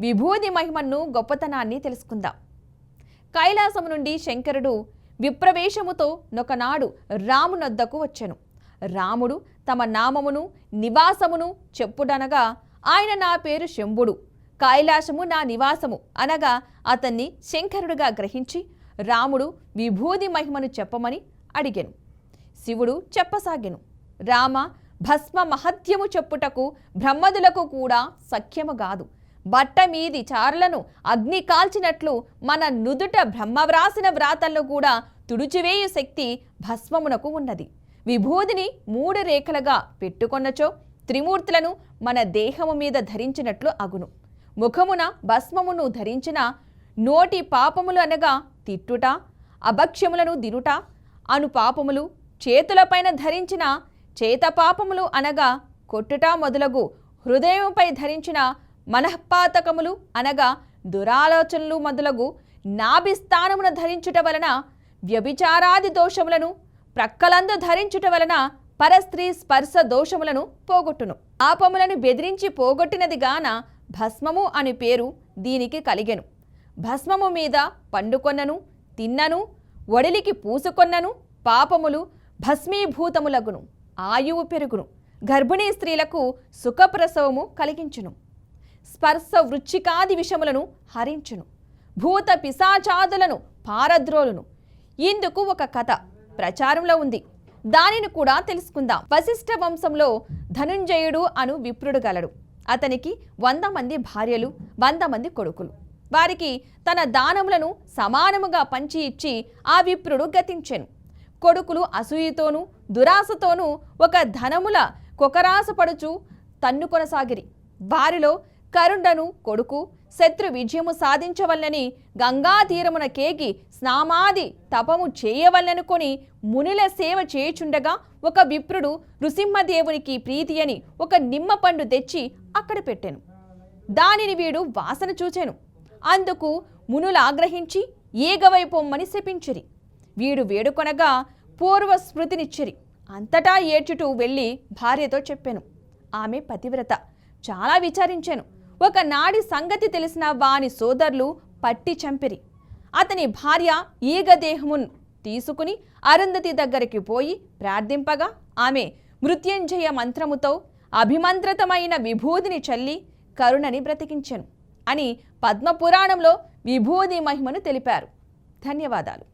విభూది మహిమను గొప్పతనాన్ని తెలుసుకుందాం. కైలాసము నుండి శంకరుడు విప్రవేశముతో నొకనాడు రామునొద్దకు వచ్చెను. రాముడు తమ నామమును నివాసమును చెప్పుడనగా ఆయన నా పేరు శంభుడు కైలాసము నా నివాసము అనగా అతన్ని శంకరుడుగా గ్రహించి రాముడు విభూది మహిమను చెప్పమని అడిగెను. శివుడు చెప్పసాగెను. రామ భస్మ మహత్యము చెప్పుటకు బ్రహ్మదులకు కూడా సఖ్యము కాదు. బట్ట మీది చార్లను అగ్ని కాల్చినట్లు మన నుదుట బ్రహ్మ వ్రాసిన వ్రాతల్లో కూడా తుడిచివేయు శక్తి భస్మమునకు ఉన్నది. విభూదిని మూడు రేఖలుగా పెట్టుకొన్నచో త్రిమూర్తులను మన దేహము మీద ధరించినట్లు అగును. ముఖమున భస్మమును ధరించిన నోటి పాపములు అనగా తిట్టుట అభక్ష్యములను దినుట అను పాపములు చేతులపైన ధరించిన చేత పాపములు అనగా కొట్టుట మొదలగు హృదయముపై ధరించిన మనఃపాతకములు అనగా దురాలోచనలు మొదలగు నాభిస్థానమున ధరించుట వలన వ్యభిచారాది దోషములను ప్రక్కలందు ధరించుట వలన పరస్త్రీ స్పర్శ దోషములను పోగొట్టును. పాపములను బెదిరించి పోగొట్టినది గాన భస్మము అని పేరు దీనికి కలిగెను. భస్మము మీద పండుకొన్నను తిన్నను ఒడిలికి పూసుకొన్నను పాపములు భస్మీభూతములగును ఆయువు పెరుగును. గర్భిణీ స్త్రీలకు సుఖప్రసవము కలిగించును. స్పర్శ వృచ్చికాది విషములను హరించును భూత పిశాచాదులను పారద్రోలును. ఇందుకు ఒక కథ ప్రచారంలో ఉంది. దానిని కూడా తెలుసుకుందాం. వశిష్ఠ వంశంలో ధనుంజయుడు అను విప్రుడు గలడు. అతనికి వంద మంది భార్యలు వంద మంది కొడుకులు. వారికి తన దానములను సమానముగా పంచి ఇచ్చి ఆ విప్రుడు గతించెను. కొడుకులు అసూయతోనూ దురాశతోనూ ఒక ధనముల కొకరాసపడుచు తన్ను కొనసాగిరి. వారిలో కరుండను కొడుకు శత్రు విజయము సాధించవల్లని గంగా తీరమున కేగి స్నామాది తపము చేయవల్లనుకొని మునుల సేవ చేయుచుండగా ఒక విప్రుడు నృసింహదేవునికి ప్రీతి అని ఒక నిమ్మ పండు తెచ్చి అక్కడ పెట్టాను. దానిని వీడు వాసన చూచాను. అందుకు మునులు ఆగ్రహించి ఏగవైపోమ్మని శపించిరి. వీడు వేడుకొనగా పూర్వ స్మృతినిచ్చిరి. అంతటా ఏడ్చుటూ వెళ్ళి భార్యతో చెప్పాను. ఆమె పతివ్రత. చాలా విచారించాను. ఒక నాడి సంగతి తెలిసిన వాని సోదరులు పట్టి చంపిరి. అతని భార్య ఈగదేహమును తీసుకుని అరుంధతి దగ్గరికి పోయి ప్రార్థింపగా ఆమె మృత్యుంజయ మంత్రముతో అభిమంత్రితమైన విభూదిని చల్లి కరుణని బ్రతికించెను అని పద్మపురాణంలో విభూది మహిమను తెలిపారు. ధన్యవాదాలు.